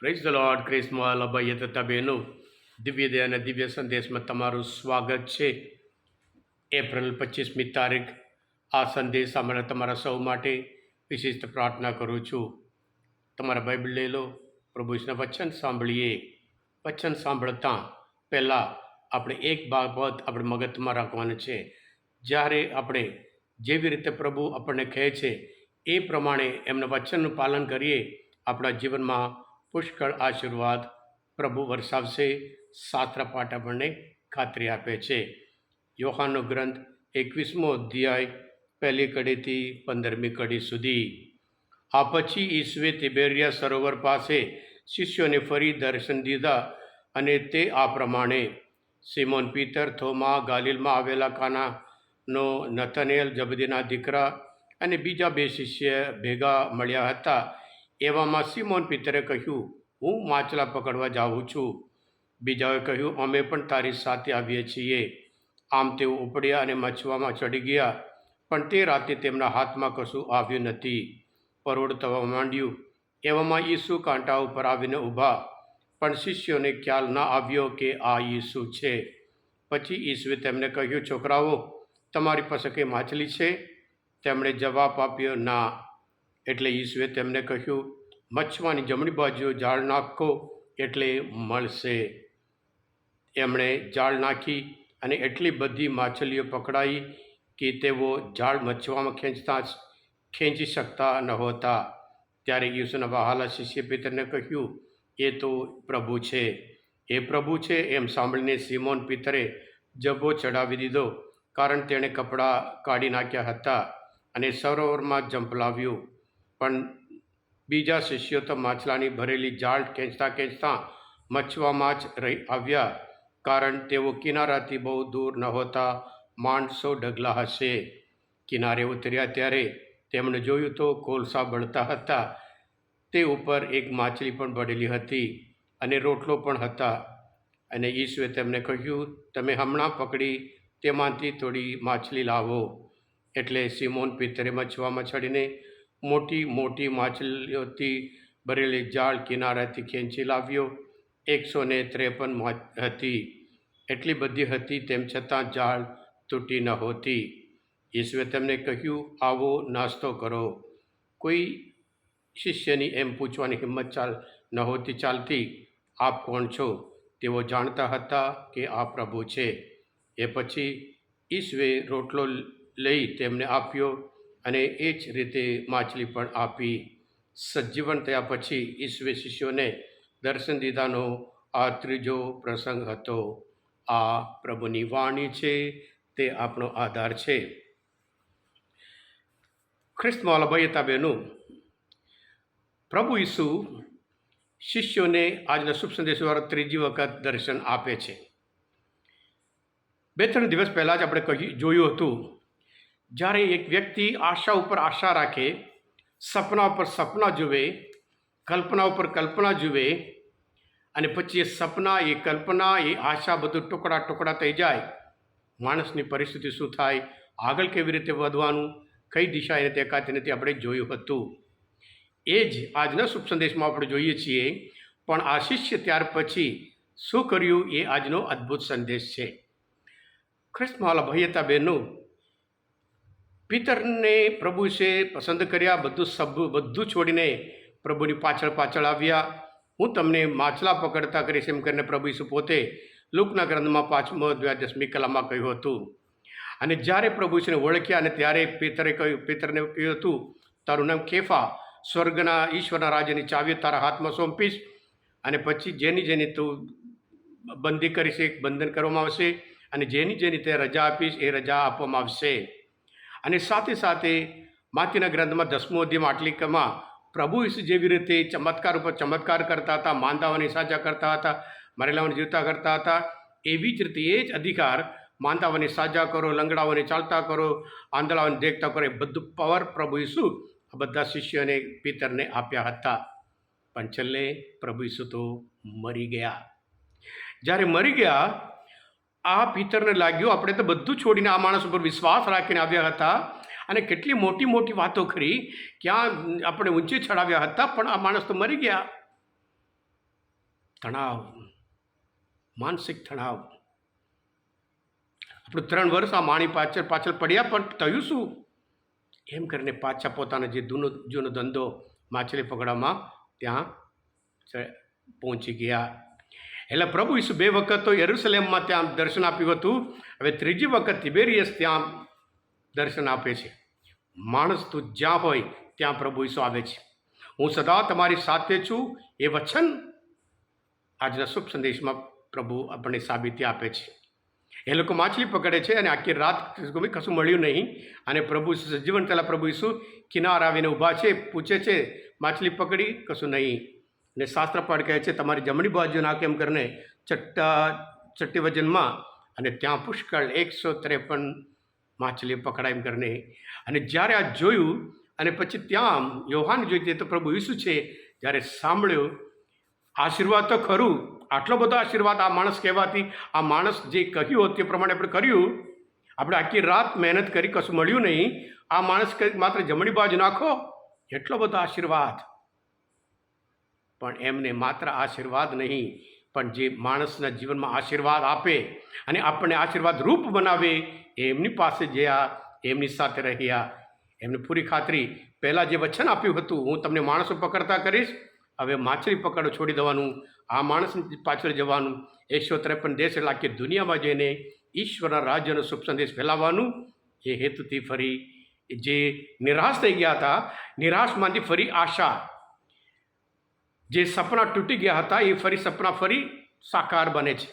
Praise the lord ક્રિસ્મલ અભય તથા બહેનો દિવ્ય અને દિવ્ય સંદેશમાં તમારું સ્વાગત છે એપ્રિલ પચીસમી તારીખ આ સંદેશ સાંભળવા તમારા સૌ માટે વિશિષ્ટ પ્રાર્થના કરું છું તમારા બાઇબલ લઈ લો પ્રભુ ઈશ્વરના વચન સાંભળીએ વચન સાંભળતા પહેલાં આપણે એક બાબત આપણે મગજમાં રાખવાનું છે જ્યારે આપણે જેવી રીતે પ્રભુ આપણને કહે છે એ પ્રમાણે એમના વચનનું પાલન કરીએ આપણા જીવનમાં પુષ્કળ આશીર્વાદ પ્રભુ વરસાવશે શાસ્ત્ર આપણને ખાતરી આપે છે. યોહાનો ગ્રંથ એકવીસમો અધ્યાય, પહેલી કડીથી પંદરમી કડી સુધી. આ પછી ઈસવે તિબેરિયા સરોવર પાસે શિષ્યોને ફરી દર્શન દીધા અને તે આ પ્રમાણે સિમોન પીતર, થોમા, ગાલિલમાં આવેલા કાનાનો નથનેલ, જબદીના દીકરા અને બીજા બે શિષ્ય ભેગા મળ્યા હતા. એવામાં સિમોન પિતરે કહ્યું, હું માછલા પકડવા જાઉં છું. બીજાએ કહ્યું, અમે પણ તારી સાથે આવીએ છીએ. આમ તેઓ ઉપડ્યા અને મછવામાં ચડી ગયા, પણ તે રાતે તેમના હાથમાં કશું આવ્યું નથી. પરોડ થવા માંડ્યું. એવામાં ઈસુ કાંટા ઉપર આવીને ઊભા, પણ શિષ્યોને ખ્યાલ ના આવ્યો કે આ ઈસુ છે. પછી ઈસુએ તેમને કહ્યું, છોકરાઓ, તમારી પાસે કંઈ માછલી છે? તેમણે જવાબ આપ્યો, ના. એટલે ઈસુએ તેમને કહ્યું, મચ્છવાની જમણી બાજુ જાળ નાખો એટલે મળશે. એમણે જાળ નાખી અને એટલી બધી માછલીઓ પકડાઈ કે તેઓ જાળ મચ્છવામાં ખેંચતા ખેંચી શકતા નહોતા ત્યારે ઈસુના વહાલા શિષ્ય પિતરને કહ્યું, એ તો પ્રભુ છે. એ પ્રભુ છે? એમ સાંભળીને સિમોન પિતરે જબ્બો ચડાવી દીધો, કારણ તેણે કપડાં કાઢી નાખ્યા હતા અને સરોવરમાં ઝંપલાવ્યું પણ બીજા શિષ્યો તો માછલાની ભરેલી જાળ ખેંચતા ખેંચતા મચવામાં જ રહી આવ્યા, કારણ તેઓ કિનારાથી બહુ દૂર નહોતા માણસો ડગલા હશે. કિનારે ઉતર્યા ત્યારે તેમણે જોયું તો કોલસા બળતા હતા. તે ઉપર એક માછલી પણ પડેલી હતી અને રોટલો પણ હતા. અને ઈસુએ તેમને કહ્યું, તમે હમણાં પકડી તેમાંથી થોડી માછલી લાવો. એટલે સિમોન પિત્તરે મછવામાં ચડીને મોટી મોટી માછલીઓથી ભરેલી જાળ કિનારાથી ખેંચી લાવ્યો. એકસો ને ત્રેપન હતી. એટલી બધી હતી તેમ છતાં જાળ તૂટી નહોતી ઈશ્વરે તેમને કહ્યું, આવો નાસ્તો કરો. કોઈ શિષ્યની એમ પૂછવાની હિંમત ચાલ નહોતી ચાલતી. આપ કોણ છો? તેઓ જાણતા હતા કે આ પ્રભુ છે. એ પછી ઈશ્વે રોટલો લઈ તેમને આપ્યો. અને એ જ રીતે માછલી પણ આપી સજીવન થયા પછી ઈશ્વે શિષ્યોને દર્શન દીધાનો આ ત્રીજો પ્રસંગ હતો. આ પ્રભુની વાણી છે, તે આપણો આધાર છે. ખ્રિસ્તમાં લભયતા બહેનું પ્રભુ ઈસુ શિષ્યોને આજના શુભ સંદેશ દ્વારા ત્રીજી વખત દર્શન આપે છે. બે ત્રણ દિવસ પહેલાં જ આપણે કહી જોયું હતું જ્યારે એક વ્યક્તિ આશા ઉપર આશા રાખે, સપના ઉપર સપના જુએ, કલ્પના ઉપર કલ્પના જુએ, અને પછી એ સપના, એ કલ્પના, એ આશા બધું ટુકડા ટુકડા થઈ જાય, માણસની પરિસ્થિતિ શું થાય, આગળ કેવી રીતે વધવાનું, કઈ દિશા એને તેકાતી નથી આપણે જોયું હતું. એ જ આજના શુભ સંદેશમાં આપણે જોઈએ છીએ, પણ આ શિષ્ય ત્યાર પછી શું કર્યું એ આજનો અદ્ભુત સંદેશ છે. ખ્રિસ્તમાલા ભયતા બહેનો પિતરને પ્રભુ છે પસંદ કર્યા, બધું સબ, બધું છોડીને પ્રભુની પાછળ પાછળ આવ્યા. હું તમને માછલા પકડતા કરીશ એમ કરીને પ્રભુ ઈસુ પોતે લુકના ગ્રંથમાં પાંચમો દ્વાદશમી કલામાં કહ્યું હતું. અને જ્યારે પ્રભુ ઈસુને ઓળખ્યા અને ત્યારે પિતરે કહ્યું, પિતરને કહ્યું હતું, તારું નામ કેફા, સ્વર્ગના ઈશ્વરના રાજ્યની ચાવીઓ તારા હાથમાં સોંપીશ. અને પછી જેની જેની તું બંદી કરીશ, એક બંધન કરવામાં આવશે. અને જેની જેની તે રજા આપીશ, એ રજા આપવામાં આવશે. અને સાથે સાથે માતીના ગ્રંથમાં દસમો અધ્યમ માટલિકામાં પ્રભુ ઈસુ જેવી રીતે ચમત્કાર ઉપર ચમત્કાર કરતા હતા માંદાઓને સાજા કરતા હતા, મરેલાઓને જીવતા કરતા હતા, એવી જ રીતે એ જ અધિકાર માંદાઓને સાજા કરો, લંગડાઓને ચાલતા કરો, આંધળાઓને દેખતા કરો, એ બધું પાવર પ્રભુ ઈસુ આ બધા શિષ્યોને, પિતરને આપ્યા હતા. પણ છેલ્લે પ્રભુ ઈસુ તો મરી ગયા. જ્યારે મરી ગયા આ પિતરને લાગ્યું, આપણે તો બધું છોડીને આ માણસ ઉપર વિશ્વાસ રાખીને આવ્યા હતા અને કેટલી મોટી મોટી વાતો કરી, ક્યાં આપણે ઊંચી ચડાવ્યા હતા, પણ આ માણસ તો મરી ગયા. તણાવ, માનસિક તણાવ. આપણું ત્રણ વર્ષ આ માણી પાછળ પાછળ પડ્યા, પણ થયું શું? એમ કરીને પાછા પોતાનો જે જૂનો જૂનો ધંધો માછલી પકડવામાં ત્યાં પહોંચી ગયા. એટલે પ્રભુ ઈસુ બે વખત તો યરુસલેમમાં ત્યાં દર્શન આપ્યું હતું. હવે ત્રીજી વખત તિબેરિયસ ત્યાં દર્શન આપે છે. માણસ તું જ્યાં હોય ત્યાં પ્રભુ ઈસુ આવે છે. હું સદા તમારી સાથે છું. એ વચન આજના શુભ સંદેશમાં પ્રભુ આપણને સાબિતી આપે છે. એ લોકો માછલી પકડે છે અને આખી રાત કશું મળ્યું નહીં. અને પ્રભુ સજીવન પહેલાં પ્રભુ ઈસુ કિનાર આવીને ઊભા છે, પૂછે છે, માછલી પકડી, કશું નહીં. ને શાસ્ત્ર કહે છે, તમારી જમણી બાજુ નાખ એમ કરીને ચટ્ટા, ચટ્ટી વજનમાં અને ત્યાં પુષ્કળ એકસો ત્રેપન માછલી પકડાય એમ કરીને. અને જ્યારે આ જોયું અને પછી ત્યાં યોહાન જોઈ તો પ્રભુ ઈસુ છે, જ્યારે સાંભળ્યું, આશીર્વાદ તો ખરું, આટલો બધો આશીર્વાદ આ માણસ કહેવાથી, આ માણસ જે કહ્યું તે પ્રમાણે આપણે કર્યું. આપણે આખી રાત મહેનત કરી, કશું મળ્યું નહીં. આ માણસ માત્ર જમણી બાજુ નાખો, એટલો બધો આશીર્વાદ. પણ એમને માત્ર આશીર્વાદ નહીં, પણ જે માણસના જીવનમાં આશીર્વાદ આપે અને આપણને આશીર્વાદ રૂપ બનાવે, એમની પાસે ગયા એમની સાથે રહ્યા. એમને પૂરી ખાતરી. પહેલાં જે વચન આપ્યું હતું, હું તમને માણસો પકડતા કરીશ, હવે માછલી પકડો છોડી દેવાનું, આ માણસ પાછળ જવાનું. એકસો ત્રેપન દેશ એટલે આખી દુનિયામાં જઈને ઈશ્વરના રાજ્યનો શુભ સંદેશ ફેલાવવાનું. એ હેતુથી ફરી, જે નિરાશ થઈ ગયા હતા, નિરાશમાંથી ફરી આશા. જે સપના તૂટી ગયા હતા, એ ફરી સપના ફરી સાકાર બને છે.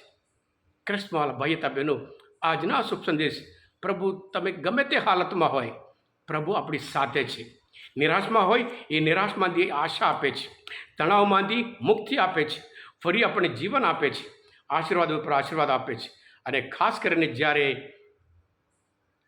કૃષ્ણવાલા ભાઈ હતા બહેનો, આજના શુભ સંદેશ. પ્રભુ, તમે ગમે તે હાલતમાં હોય, પ્રભુ આપણી સાથે છે. નિરાશમાં હોય, એ નિરાશમાંથી આશા આપે છે. તણાવમાંથી મુક્તિ આપે છે. ફરી આપણને જીવન આપે છે. આશીર્વાદ ઉપર આશીર્વાદ આપે છે. અને ખાસ કરીને જ્યારે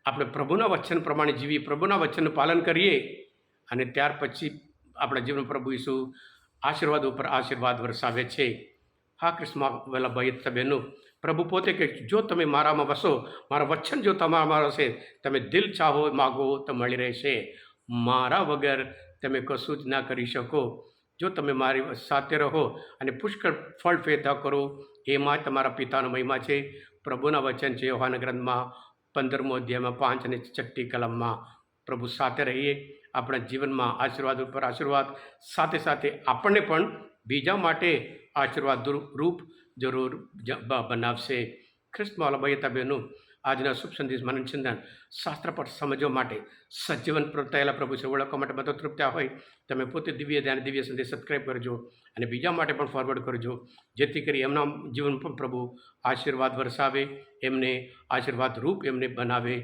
આપણે પ્રભુના વચન પ્રમાણે જીવીએ, પ્રભુના વચનનું પાલન કરીએ, અને ત્યાર પછી આપણા જીવન પ્રભુ ઈસુ આશીર્વાદ ઉપર આશીર્વાદ વરસાવે છે. હા, કૃષ્ણ વલ્લભભાઈ બહેનો પ્રભુ પોતે કે જો તમે મારામાં વસો, મારા વચન જો તમારામાં હશે તમે દિલ ચાહો, માગો તો મળી રહેશે. મારા વગર તમે કશું જ ના કરી શકો. જો તમે મારી સાથે રહો અને પુષ્કળ ફળ ફેદા કરો એમાં તમારા પિતાનો મહિમા છે. પ્રભુના વચન છે યોહાન ગ્રંથમાં પંદરમો અધ્યાયમાં પાંચ અને છઠ્ઠી કલમમાં પ્રભુ સાથે રહીએ. આપણા જીવનમાં આશીર્વાદ ઉપર આશીર્વાદ, સાથે સાથે આપણને પણ બીજા માટે આશીર્વાદ રૂપ જરૂર બનાવશે. ખ્રિસ્તવાલા ભાઈ બહેનો, આજના શુભ સંદેશ મનનચંદન શાસ્ત્ર પર સમજવા માટે સજીવન પ્રવર્તાયેલા પ્રભુ છે. ઓળખવા માટે બધો તૃપ્તા હોય, તમે પોતે દિવ્ય ધ્યાન, દિવ્ય સંદેશ સબસ્ક્રાઈબ કરજો અને બીજા માટે પણ ફોરવર્ડ કરજો. જેથી કરી એમના જીવન પણ પ્રભુ આશીર્વાદ વરસાવે, એમને આશીર્વાદ રૂપ એમને બનાવે.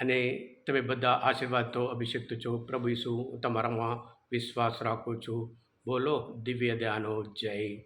અને તમે બધા આશીર્વાદ તો અભિષેક છો પ્રભુ ઈસુ તમારામાં વિશ્વાસ રાખું છું. બોલો દિવ્ય દયાનો જય.